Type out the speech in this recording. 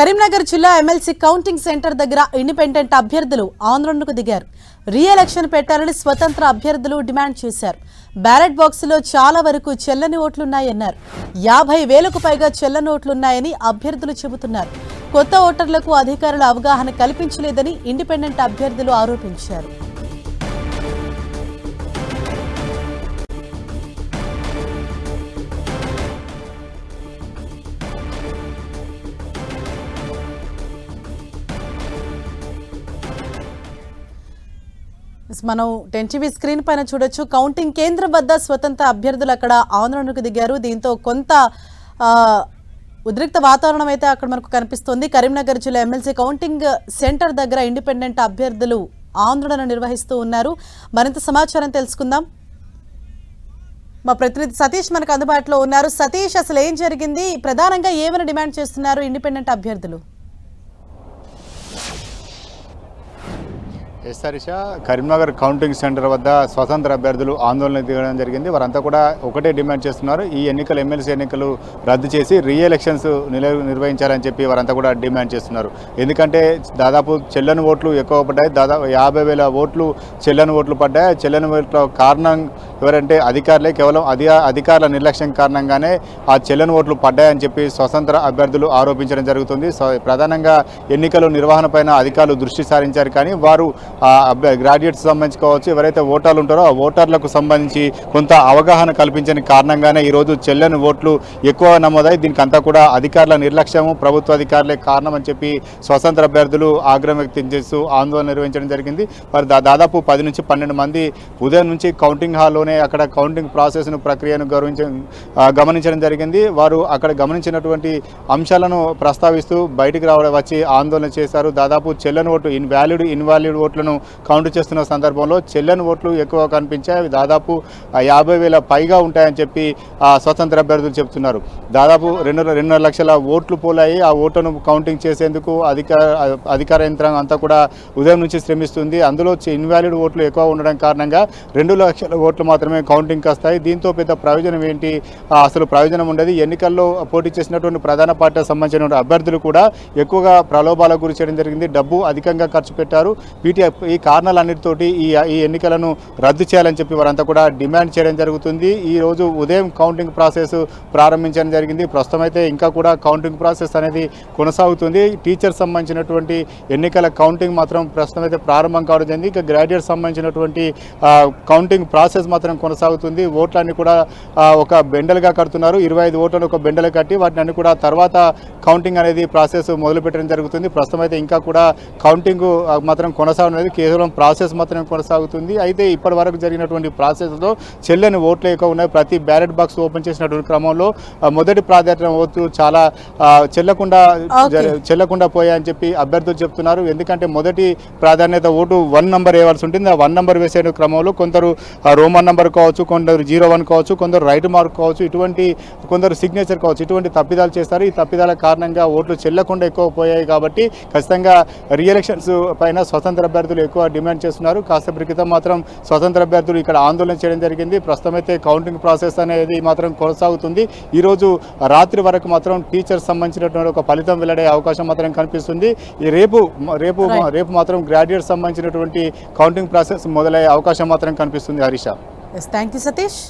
కరీంనగర్ జిల్లా MLC counting centre దగ్గర independent అభ్యర్థులు ఆందోళనకు దిగారు. రీఎలక్షన్ పెట్టాలని స్వతంత్ర అభ్యర్థులు డిమాండ్ చేశారు. బ్యాలెట్ బాక్సులో చాలా వరకు చెల్లని ఓట్లున్నాయన్నారు. యాభై వేలకు పైగా చెల్లని ఓట్లున్నాయని అభ్యర్థులు చెబుతున్నారు. కొత్త ఓటర్లకు అధికారుల అవగాహన కల్పించలేదని ఇండిపెండెంట్ అభ్యర్థులు ఆరోపించారు. మనం టెన్ టీవీ స్క్రీన్ పైన చూడొచ్చు. కౌంటింగ్ కేంద్రం వద్ద స్వతంత్ర అభ్యర్థులు అక్కడ ఆందోళనకు దిగారు. దీంతో కొంత ఉద్రిక్త వాతావరణం అయితే అక్కడ మనకు కనిపిస్తుంది. కరీంనగర్ జిల్లా ఎమ్మెల్సీ కౌంటింగ్ సెంటర్ దగ్గర ఇండిపెండెంట్ అభ్యర్థులు ఆందోళన నిర్వహిస్తూ ఉన్నారు. మరింత సమాచారం తెలుసుకుందాం. మా ప్రతినిధి సతీష్ మనకు అందుబాటులో ఉన్నారు. సతీష్ అసలు ఏం జరిగింది? ప్రధానంగా ఏమైనా డిమాండ్ చేస్తున్నారు ఇండిపెండెంట్ అభ్యర్థులు? ఎస్ఆర్ష కరీంనగర్ కౌంటింగ్ సెంటర్ వద్ద స్వతంత్ర అభ్యర్థులు ఆందోళన దిగడం జరిగింది. వారంతా కూడా ఒకటే డిమాండ్ చేస్తున్నారు. ఈ ఎన్నికలు ఎమ్మెల్సీ ఎన్నికలు రద్దు చేసి రీఎలక్షన్స్ నిర్వహించాలని చెప్పి వారంతా కూడా డిమాండ్ చేస్తున్నారు. ఎందుకంటే దాదాపు చెల్లని ఓట్లు ఎక్కువ పడ్డాయి. దాదాపు యాభై వేల ఓట్లు చెల్లని ఓట్లు పడ్డాయి. చెల్లని ఓట్ల కారణం ఎవరంటే అధికారులే. కేవలం అధి అధికారుల నిర్లక్ష్యం కారణంగానే ఆ చెల్లని ఓట్లు పడ్డాయని చెప్పి స్వతంత్ర అభ్యర్థులు ఆరోపించడం జరుగుతుంది. సో ప్రధానంగా ఎన్నికల నిర్వహణ పైన అధికారులు దృష్టి సారించారు కానీ వారు గ్రాడ్యుయేట్స్ సంబంధించి కావచ్చు ఎవరైతే ఓటర్లు ఉంటారో ఆ ఓటర్లకు సంబంధించి కొంత అవగాహన కల్పించని కారణంగానే ఈరోజు చెల్లని ఓట్లు ఎక్కువ నమోదాయి దీనికి అంతా కూడా అధికారుల నిర్లక్ష్యము ప్రభుత్వ అధికారులే కారణం అని చెప్పి స్వతంత్ర అభ్యర్థులు ఆగ్రహం వ్యక్తం చేస్తూ ఆందోళన నిర్వహించడం జరిగింది. మరి దా- దాదాపు పది నుంచి పన్నెండు మంది ఉదయం నుంచి కౌంటింగ్ హాల్లోనే అక్కడ కౌంటింగ్ ప్రాసెస్ను ప్రక్రియను గౌరవించ గమనించడం జరిగింది. వారు అక్కడ గమనించినటువంటి అంశాలను ప్రస్తావిస్తూ బయటికి రావడం వచ్చి ఆందోళన చేశారు. దాదాపు చెల్లని ఓటు ఇన్వాలిడ్ ఇన్వాలిడ్ ఓట్లను కౌంట్ చేస్తున్న సందర్భంలో చెల్లని ఓట్లు ఎక్కువ కనిపించాయి. దాదాపు యాభై వేల పైగా ఉంటాయని చెప్పి స్వతంత్ర అభ్యర్థులు చెప్తున్నారు. దాదాపు రెండు రెండున్నర లక్షల ఓట్లు పోలాయి. ఆ ఓట్లను కౌంటింగ్ చేసేందుకు అధికార అధికార యంత్రాంగం అంతా కూడా ఉదయం నుంచి శ్రమిస్తుంది. అందులో ఇన్వాలిడ్ ఓట్లు ఎక్కువ ఉండడం కారణంగా రెండు లక్షల ఓట్లు మాత్రమే కౌంటింగ్కి వస్తాయి. దీంతో పెద్ద ప్రయోజనం ఏంటి? అసలు ప్రయోజనం ఉండదు. ఎన్నికల్లో పోటీ చేసినటువంటి ప్రధాన పార్టీకి సంబంధించిన అభ్యర్థులు కూడా ఎక్కువగా ప్రలోభాలకు గురి చేయడం జరిగింది. డబ్బు అధికంగా ఖర్చు పెట్టారు. పీటీ ఈ కారణాలన్నిటితోటి ఈ ఈ ఎన్నికలను రద్దు చేయాలని చెప్పి వారంతా కూడా డిమాండ్ చేయడం జరుగుతుంది. ఈ రోజు ఉదయం కౌంటింగ్ ప్రాసెస్ ప్రారంభించడం జరిగింది. ప్రస్తుతం అయితే ఇంకా కూడా కౌంటింగ్ ప్రాసెస్ అనేది కొనసాగుతుంది. టీచర్ సంబంధించినటువంటి ఎన్నికల కౌంటింగ్ మాత్రం ప్రస్తుతం అయితే ప్రారంభం కావడం జరిగింది. ఇంకా గ్రాడ్యుయేట్ సంబంధించినటువంటి కౌంటింగ్ ప్రాసెస్ మాత్రం కొనసాగుతుంది. ఓట్లన్నీ కూడా ఒక బెండలుగా కడుతున్నారు. ఇరవై ఐదు ఓట్లను ఒక బెండలు కట్టి వాటిని అన్ని కూడా తర్వాత కౌంటింగ్ అనేది ప్రాసెస్ మొదలు పెట్టడం జరుగుతుంది. ప్రస్తుతం అయితే ఇంకా కూడా కౌంటింగ్ మాత్రం కొనసాగుతున్నది కేవలం ప్రాసెస్ మాత్రం కొనసాగుతుంది. అయితే ఇప్పటి వరకు జరిగినటువంటి ప్రాసెస్లో చెల్లని ఓట్లు ఎక్కువ ఉన్నాయి ప్రతి బ్యాలెట్ బాక్స్ ఓపెన్ చేసినటువంటి క్రమంలో మొదటి ప్రాధాన్యత ఓట్లు చాలా చెల్లకుండా చెల్లకుండా పోయాయని చెప్పి అభ్యర్థులు చెప్తున్నారు. ఎందుకంటే మొదటి ప్రాధాన్యత ఓటు వన్ నంబర్ వేయవలసి ఉంటుంది. ఆ వన్ నంబర్ వేసే క్రమంలో కొందరు రోమన్ నంబర్ కావచ్చు కొందరు జీరో వన్ కావచ్చు కొందరు రైట్ మార్క్ కావచ్చు ఇటువంటి కొందరు సిగ్నేచర్ కావచ్చు ఇటువంటి తప్పిదాలు చేస్తారు. ఈ తప్పిదాల కారణంగా ఓట్లు చెల్లకుండా ఎక్కువ పోయాయి కాబట్టి ఖచ్చితంగా రీ ఎలక్షన్స్ పైన స్వతంత్ర అభ్యర్థులు ఎక్కువ డిమాండ్ చేస్తున్నారు. కాసేపటి క్రితం మాత్రం స్వతంత్ర అభ్యర్థులు ఇక్కడ ఆందోళన చేయడం జరిగింది. ప్రస్తుతం అయితే కౌంటింగ్ ప్రాసెస్ అనేది మాత్రం కొనసాగుతుంది. ఈరోజు రాత్రి వరకు మాత్రం టీచర్స్ సంబంధించినటువంటి ఒక ఫలితం వెల్లడే అవకాశం మాత్రం కనిపిస్తుంది. ఈ రేపు రేపు. రేపు మాత్రం గ్రాడ్యుయేట్ సంబంధించినటువంటి కౌంటింగ్ ప్రాసెస్ మొదలయ్యే అవకాశం మాత్రం కనిపిస్తుంది హరీష థ్యాంక్ యూ సతీష్